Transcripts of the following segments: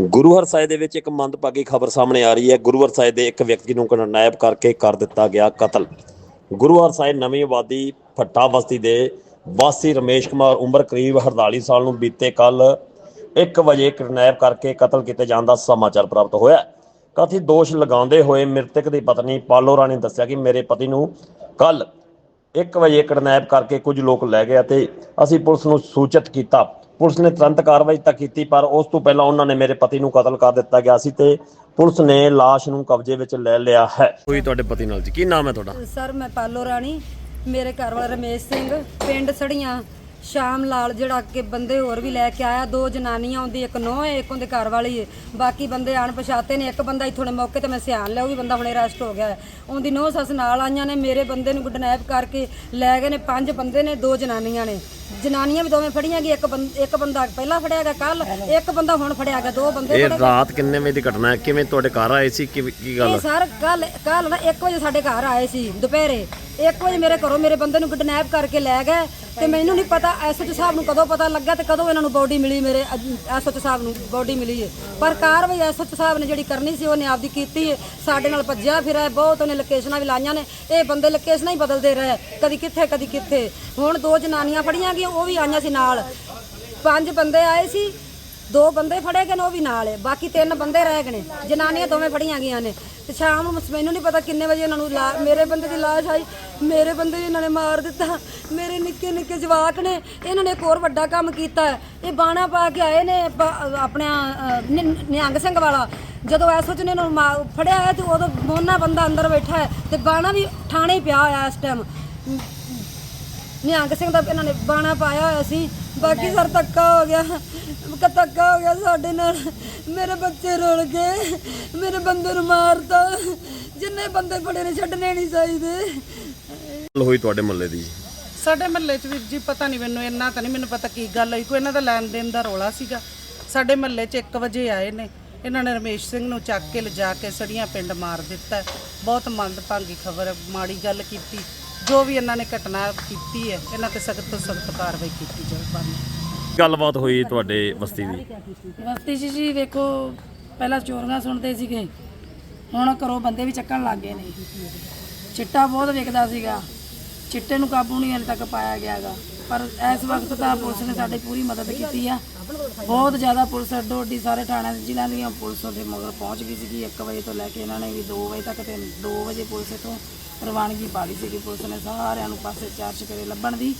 ਗੁਰੂ ਹਰਸਾਏ ਦੇ ਵਿੱਚ ਇੱਕ ਮੰਦਭਾਗੀ ਖਬਰ ਸਾਹਮਣੇ ਆ ਰਹੀ ਹੈ। ਗੁਰੂ ਹਰਸਾਏ ਦੇ ਇੱਕ ਵਿਅਕਤੀ ਨੂੰ ਕਿਡਨੈਪ ਕਰਕੇ ਕਰ ਦਿੱਤਾ ਗਿਆ ਕਤਲ। ਗੁਰੂ ਹਰਸਾਏ ਨਵੀਂ ਆਬਾਦੀ ਫੱਟਾ ਬਸਤੀ ਦੇ ਵਾਸੀ ਰਮੇਸ਼ ਕੁਮਾਰ ਉਮਰ ਕਰੀਬ 48 ਸਾਲ ਨੂੰ ਬੀਤੇ ਕੱਲ 1 ਵਜੇ ਕਿਡਨੈਪ ਕਰਕੇ ਕਤਲ ਕੀਤੇ ਜਾਣ ਦਾ ਸਮਾਚਾਰ ਪ੍ਰਾਪਤ ਹੋਇਆ ਕਥਿਤ ਦੋਸ਼ ਲਗਾਉਂਦੇ ਹੋਏ ਮ੍ਰਿਤਕ ਦੀ ਪਤਨੀ ਪਾਲੋ ਰਾਣੀ ਨੇ ਦੱਸਿਆ ਕਿ ਮੇਰੇ ਪਤੀ ਨੂੰ ਕੱਲ 1 ਵਜੇ ਕਿਡਨੈਪ ਕਰਕੇ ਕੁਝ ਲੋਕ ਲੈ ਗਏ ਅਤੇ ਅਸੀਂ ਪੁਲਿਸ ਨੂੰ ਸੂਚਿਤ ਕੀਤਾ। ਪੁਲਿਸ ਨੇ ਤੁਰੰਤ ਕਾਰਵਾਈ ਤਾਂ ਕੀਤੀ ਪਰ ਉਸ ਤੋਂ ਪਹਿਲਾਂ ਉਹਨਾਂ ਨੇ ਮੇਰੇ ਪਤੀ ਨੂੰ ਕਤਲ ਕਰ ਦਿੱਤਾ ਗਿਆ ਸੀ ਤੇ ਪੁਲਿਸ ਨੇ ਲਾਸ਼ ਨੂੰ ਕਬਜ਼ੇ ਵਿੱਚ ਲੈ ਲਿਆ ਹੈ। ਕੋਈ ਤੁਹਾਡੇ ਪਤੀ ਨਾਲ ਜੀ ਕੀ ਨਾਮ ਹੈ ਤੁਹਾਡਾ? ਸਰ ਮੈਂ ਪਾਲੋ ਰਾਣੀ। ਮੇਰੇ ਘਰ ਵਾਲਾ ਰਮੇਸ਼ ਸਿੰਘ ਪਿੰਡ ਸੜੀਆਂ। ਸ਼ਾਮ ਲਾਲ ਜਿਹੜਾ ਅੱਗੇ ਬੰਦੇ ਹੋਰ ਵੀ ਲੈ ਕੇ ਆਇਆ ਦੋ ਜਨਾਨੀਆਂ ਆਉਂਦੀ ਇੱਕ ਨੋਹ ਹੈ ਇੱਕ ਉਹਦੇ ਘਰ ਵਾਲੀ ਹੈ। ਬਾਕੀ ਬੰਦੇ ਅਣਪਛਾਤੇ ਨੇ ਇੱਕ ਬੰਦਾ ਇੱਥੋਂ ਦੇ ਮੌਕੇ ਤੇ ਮੈਂ ਸਿਆਣ ਲਿਆ ਉਹ ਵੀ ਬੰਦਾ ਹੁਣੇ ਅਰੈਸਟ ਹੋ ਗਿਆ ਹੈ। ਉਹਦੀ ਨੋਹ ਸੱਸ ਨਾਲ ਆਈਆਂ ਨੇ ਮੇਰੇ ਬੰਦੇ ਨੂੰ ਗੁੱਡਨੈਪ ਕਰਕੇ ਲੈ ਗਏ ਨੇ ਪੰਜ ਬੰਦੇ ਨੇ ਦੋ ਜਨਾਨੀਆਂ ਨੇ। ਜਨਾਨੀਆਂ ਵੀ ਦੋਵੇਂ ਫੜੀਆਂ ਗਈ ਇੱਕ ਬੰਦ ਇੱਕ ਬੰਦਾ ਪਹਿਲਾਂ ਫੜਿਆ ਗਿਆ ਕੱਲ ਇੱਕ ਬੰਦਾ ਹੁਣ ਫੜਿਆ ਗਿਆ ਦੋ ਬੰਦੇ ਇਹ ਫੜੇ ਗਏ। ਰਾਤ ਕਿੰਨੇ ਵਜੇ ਦੀ ਘਟਨਾ ਹੈ? ਕਿਵੇਂ ਤੁਹਾਡੇ ਘਰ ਆਏ ਸੀ? ਕੀ ਕੀ ਗੱਲ ਇਹ ਸਰ ਕੱਲ ਕੱਲ ਨਾ 1 ਵਜੇ ਸਾਡੇ ਘਰ ਆਏ ਸੀ ਦੁਪਹਿਰੇ। 1 ਵਜੇ ਮੇਰੇ ਘਰੋਂ ਮੇਰੇ ਬੰਦੇ ਨੂੰ ਕਿਡਨੈਪ ਕਰਕੇ ਲੈ ਗਏ ਤੇ ਮੈਨੂੰ ਨਹੀਂ ਪਤਾ ਐਸਐਚ ਸਾਹਿਬ ਨੂੰ ਕਦੋਂ ਪਤਾ ਲੱਗਾ ਤੇ ਕਦੋਂ ਇਹਨਾਂ ਨੂੰ ਬੋਡੀ ਮਿਲੀ ਮੇਰੇ ਐਸਐਚ ਸਾਹਿਬ ਨੂੰ ਬੋਡੀ ਮਿਲੀ ਹੈ ਪਰ ਕਾਰਵਾਈ ਐਸਐਚ ਸਾਹਿਬ ਨੇ ਜਿਹੜੀ ਕਰਨੀ ਸੀ, ਉਹਨੇ ਆਪਦੀ ਕੀਤੀ ਹੈ ਸਾਡੇ ਨਾਲ ਭੱਜਿਆ ਫਿਰਿਆ ਬਹੁਤ ਉਹਨੇ ਲੋਕੇਸ਼ਨਾਂ ਵੀ ਲਾਈਆਂ ਨੇ। ਇਹ ਬੰਦੇ ਲੋਕੇਸ਼ਨਾਂ ਹੀ ਬਦਲਦੇ ਰਹੇ, ਕਦੀ ਕਿੱਥੇ ਕਦੀ ਕਿੱਥੇ। ਹੁਣ ਦੋ ਜਨਾਨੀਆਂ ਫੜੀਆਂ ਗਈਆਂ, ਉਹ ਵੀ ਆਈਆਂ ਸੀ ਨਾਲ। ਪੰਜ ਬੰਦੇ ਆਏ ਸੀ ਦੋ ਬੰਦੇ ਫੜੇ ਗਏ ਨੇ ਉਹ ਵੀ ਨਾਲ ਹੈ। ਬਾਕੀ ਤਿੰਨ ਬੰਦੇ ਰਹਿ ਗਏ ਨੇ। ਜਨਾਨੀਆਂ ਦੋਵੇਂ ਫੜੀਆਂ ਗਈਆਂ ਨੇ। ਤੇ ਸ਼ਾਮ ਨੂੰ ਮੈਨੂੰ ਨਹੀਂ ਪਤਾ ਕਿੰਨੇ ਵਜੇ ਇਹਨਾਂ ਨੂੰ ਲਾ- ਮੇਰੇ ਬੰਦੇ ਦੀ ਲਾਸ਼ ਆਈ ਮੇਰੇ ਬੰਦੇ ਨੂੰ ਇਹਨਾਂ ਨੇ ਮਾਰ ਦਿੱਤਾ। ਮੇਰੇ ਨਿੱਕੇ ਨਿੱਕੇ ਜਵਾਕ ਨੇ ਇਹਨਾਂ ਨੇ ਇੱਕ ਹੋਰ ਵੱਡਾ ਕੰਮ ਕੀਤਾ ਹੈ। ਇਹ ਬਾਣਾ ਪਾ ਕੇ ਆਏ ਨੇ ਪ- ਆਪਣਾ ਅ, ਨਿ- ਨਿਹੰਗ ਸਿੰਘ ਵਾਲਾ। ਜਦੋਂ ਐਸੋ ਨੇ ਇਹਨਾਂ ਨੂੰ ਮਾ- ਫੜਿਆ ਹੈ ਤੇ ਉਦੋਂ ਮੋਨਾ ਬੰਦਾ ਅੰਦਰ ਬੈਠਾ ਹੈ ਤੇ ਬਾਣਾ ਵੀ ਥਾਣੇ ਹੀ ਪਿਆ ਹੋਇਆ ਇਸ ਟਾਈਮ ਨਿਹੰਗ ਸਿੰਘ ਦਾ ਇਹਨਾਂ ਨੇ ਬਾਣਾ ਪਾਇਆ ਹੋਇਆ ਸੀ। ਬਾਕੀ ਸਰ ਧੱਕਾ ਹੋ ਗਿਆ। ਕ ਧੱਕਾ ਹੋ ਗਿਆ ਸਾਡੇ ਨਾਲ। ਮੇਰੇ ਬੱਚੇ ਰੁਲ ਗਏ। ਮੇਰੇ ਬੰਦੇ ਨੂੰ ਮਾਰਤਾ। ਜਿੰਨੇ ਬੰਦੇ ਫੜੇ ਨੇ ਛੱਡਣੇ ਨਹੀਂ ਚਾਹੀਦੇ। ਗੱਲ ਹੋਈ ਤੁਹਾਡੇ ਮੁੱਲੇ ਦੀ? ਸਾਡੇ ਮਹੱਲੇ 'ਚ ਵੀ ਜੀ ਪਤਾ ਨਹੀਂ ਮੈਨੂੰ ਇੰਨਾ ਤਾਂ ਨਹੀਂ ਮੈਨੂੰ ਪਤਾ ਕੀ ਗੱਲ ਹੋਈ। ਕੋਈ ਇਹਨਾਂ ਦਾ ਲੈਣ ਦੇਣ ਦਾ ਰੋਲਾ ਸੀਗਾ। ਸਾਡੇ ਮਹੱਲੇ 'ਚ 1 ਵਜੇ ਆਏ ਨੇ। ਇਹਨਾਂ ਨੇ ਰਮੇਸ਼ ਸਿੰਘ ਨੂੰ ਚੱਕ ਕੇ ਲਿਜਾ ਕੇ ਸੜੀਆਂ ਪਿੰਡ ਮਾਰ ਦਿੱਤਾ। ਹੈ। ਬਹੁਤ ਮੰਦਭਾਗੀ ਖਬਰ ਮਾੜੀ ਗੱਲ ਕੀਤੀ। ਜੋ ਵੀ ਇਹਨਾਂ ਨੇ ਘਟਨਾ ਕੀਤੀ ਹੈ ਇਹਨਾਂ ਤੇ ਸਖਤ ਤੋਂ ਸਖਤ ਕਾਰਵਾਈ ਕੀਤੀ ਜਾਵੇ ਬੰਦ। ਗੱਲਬਾਤ ਹੋਈ ਤੁਹਾਡੇ ਬਸਤੀ ਦੀ? ਬਸਤੀ 'ਚ ਜੀ ਵੇਖੋ ਪਹਿਲਾਂ ਚੋਰੀਆਂ ਸੁਣਦੇ ਸੀਗੇ। ਹੁਣ ਘਰੋਂ ਬੰਦੇ ਵੀ ਚੱਕਣ ਲੱਗ ਗਏ ਨੇ। ਚਿੱਟਾ ਬਹੁਤ ਵਿਕਦਾ ਸੀਗਾ। ਚਿੱਟੇ ਨੂੰ ਕਾਬੂ ਨਹੀਂ ਹਾਲੇ ਤੱਕ ਪਾਇਆ ਗਿਆਗਾ। ਪਰ ਇਸ ਵਕਤ ਤਾਂ ਪੁਲਿਸ ਨੇ ਸਾਡੀ ਪੂਰੀ ਮਦਦ ਕੀਤੀ ਆ। ਬਹੁਤ ਜ਼ਿਆਦਾ ਪੁਲਿਸ ਅੱਡੋ ਅੱਡੀ ਸਾਰੇ ਥਾਣਿਆਂ ਦੇ ਜ਼ਿਲ੍ਹਿਆਂ ਦੀਆਂ ਪੁਲਿਸ ਉਹਦੇ ਮਗਰ ਪਹੁੰਚ ਗਈ ਸੀਗੀ 1 ਵਜੇ ਤੋਂ ਲੈ ਕੇ ਇਹਨਾਂ ਨੇ ਵੀ 2 ਵਜੇ ਤੱਕ ਤੇ 2 ਵਜੇ ਪੁਲਿਸ ਇੱਥੋਂ ਰਵਾਨਗੀ ਪਾ ਲਈ ਸੀਗੀ। ਪੁਲਿਸ ਨੇ ਸਾਰਿਆਂ ਨੂੰ ਪਾਸੇ ਚਾਰ ਚਕਰੇ ਲੱਭਣ ਦੀ,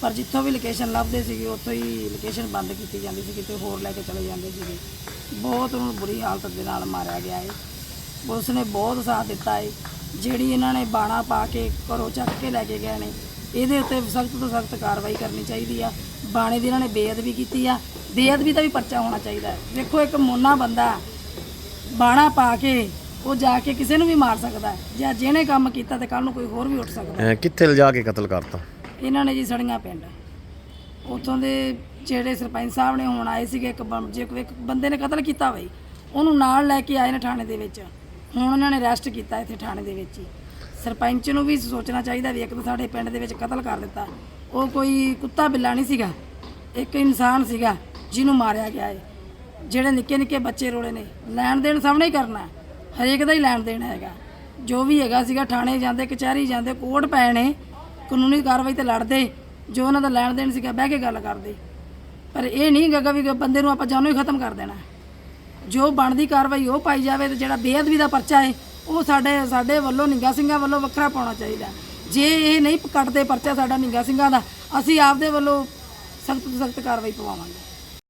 ਪਰ ਜਿੱਥੋਂ ਵੀ ਲੋਕੇਸ਼ਨ ਲੱਭਦੇ ਸੀਗੇ, ਉੱਥੋਂ ਹੀ ਲੋਕੇਸ਼ਨ ਬੰਦ ਕੀਤੀ ਜਾਂਦੀ ਸੀ ਕਿਤੇ ਹੋਰ ਲੈ ਕੇ ਚਲੇ ਜਾਂਦੇ ਸੀਗੇ। ਬਹੁਤ ਉਹਨੂੰ ਬੁਰੀ ਹਾਲਤ ਦੇ ਨਾਲ ਮਾਰਿਆ ਗਿਆ ਹੈ ਪੁਲਿਸ ਨੇ ਬਹੁਤ ਸਾਥ ਦਿੱਤਾ ਹੈ ਜਿਹੜੀ ਇਹਨਾਂ ਨੇ ਬਾਣਾ ਪਾ ਕੇ ਘਰੋਂ ਚੱਕ ਕੇ ਲੈ ਕੇ ਗਏ ਨੇ ਇਹਦੇ ਉੱਤੇ ਸਖਤ ਤੋਂ ਸਖਤ ਕਾਰਵਾਈ ਕਰਨੀ ਚਾਹੀਦੀ ਆ। ਬਾਣੇ ਦੀ ਇਹਨਾਂ ਨੇ ਬੇਅਦਬੀ ਕੀਤੀ ਆ। ਬੇਅਦਬੀ ਦਾ ਵੀ ਪਰਚਾ ਹੋਣਾ ਚਾਹੀਦਾ ਹੈ। ਦੇਖੋ ਇੱਕ ਮੋਨਾ ਬੰਦਾ ਬਾਣਾ ਪਾ ਕੇ ਉਹ ਜਾ ਕੇ ਕਿਸੇ ਨੂੰ ਵੀ ਮਾਰ ਸਕਦਾ ਹੈ। ਜਾਂ ਜਿਹਨੇ ਕੰਮ ਕੀਤਾ ਤੇ ਕੱਲ ਨੂੰ ਕੋਈ ਹੋਰ ਵੀ ਉੱਠ ਸਕਦਾ ਹੈ। ਅਹ ਕਿੱਥੇ ਲਿਜਾ ਕੇ ਕਤਲ ਕਰਤਾ? ਇਹਨਾਂ ਨੇ ਜੀ ਸੜੀਆਂ ਪਿੰਡ। ਉਥੋਂ ਦੇ ਜਿਹੜੇ ਸਰਪੰਚ ਸਾਹਿਬ ਨੇ ਹੁਣ ਆਏ ਸੀਗੇ ਇੱਕ ਬੰ- ਜੇ ਕੋਈ ਇੱਕ ਬੰਦੇ ਨੇ ਕਤਲ ਕੀਤਾ ਬਈ ਉਹਨੂੰ ਨਾਲ ਲੈ ਕੇ ਆਏ ਨੇ ਥਾਣੇ ਦੇ ਵਿੱਚ। ਹੁਣ ਉਹਨਾਂ ਨੇ ਅਰੈਸਟ ਕੀਤਾ ਇੱਥੇ ਥਾਣੇ ਦੇ ਵਿੱਚ ਹੀ। ਸਰਪੰਚ ਨੂੰ ਵੀ ਸੋਚਣਾ ਚਾਹੀਦਾ ਵੀ ਇੱਕ ਤਾਂ ਸਾਡੇ ਪਿੰਡ ਦੇ ਵਿੱਚ ਕਤਲ ਕਰ ਦਿੱਤਾ। ਉਹ ਕੋਈ ਕੁੱਤਾ ਬਿੱਲਾ ਨਹੀਂ ਸੀਗਾ। ਇੱਕ ਇਨਸਾਨ ਸੀਗਾ, ਜਿਹਨੂੰ ਮਾਰਿਆ ਗਿਆ ਹੈ ਜਿਹੜੇ ਨਿੱਕੇ ਨਿੱਕੇ ਬੱਚੇ ਰੋਲੇ ਨੇ, ਲੈਣ ਦੇਣ ਸਾਹਮਣੇ ਹੀ ਕਰਨਾ। ਹਰੇਕ ਦਾ ਹੀ ਲੈਣ ਦੇਣ ਹੈਗਾ। ਜੋ ਵੀ ਹੈਗਾ ਸੀਗਾ, ਥਾਣੇ ਜਾਂਦੇ, ਕਚਹਿਰੀ ਜਾਂਦੇ, ਕੋਰਟ ਪਏ ਨੇ ਕਾਨੂੰਨੀ ਕਾਰਵਾਈ ਤੇ ਲੜਦੇ, ਜੋ ਉਹਨਾਂ ਦਾ ਲੈਣ ਦੇਣ ਸੀਗਾ, ਬਹਿ ਕੇ ਗੱਲ ਕਰਦੇ। ਪਰ ਇਹ ਨਹੀਂ ਗਾ ਵੀ ਬੰਦੇ ਨੂੰ ਆਪਾਂ ਜਾਨੋਂ ਹੀ ਖਤਮ ਕਰ ਦੇਣਾ। ਜੋ ਬਣਦੀ ਕਾਰਵਾਈ ਉਹ ਪਾਈ ਜਾਵੇ ਤੇ ਜਿਹੜਾ ਬੇਅਦਬੀ ਦਾ ਪਰਚਾ ਹੈ ਉਹ ਸਾਡੇ ਸਾਡੇ ਵੱਲੋਂ ਨਿੰਗਾ ਸਿੰਘਾਂ ਵੱਲੋਂ ਵੱਖਰਾ ਪਾਉਣਾ ਚਾਹੀਦਾ ਜੇ ਇਹ ਨਹੀਂ ਕੱਟਦੇ ਪਰਚਾ ਸਾਡਾ ਨਿੰਗਾ ਸਿੰਘਾਂ ਦਾ, ਅਸੀਂ ਆਪਦੇ ਵੱਲੋਂ ਸਖਤ ਤੋਂ ਸਖਤ ਕਾਰਵਾਈ ਪਵਾਵਾਂਗੇ।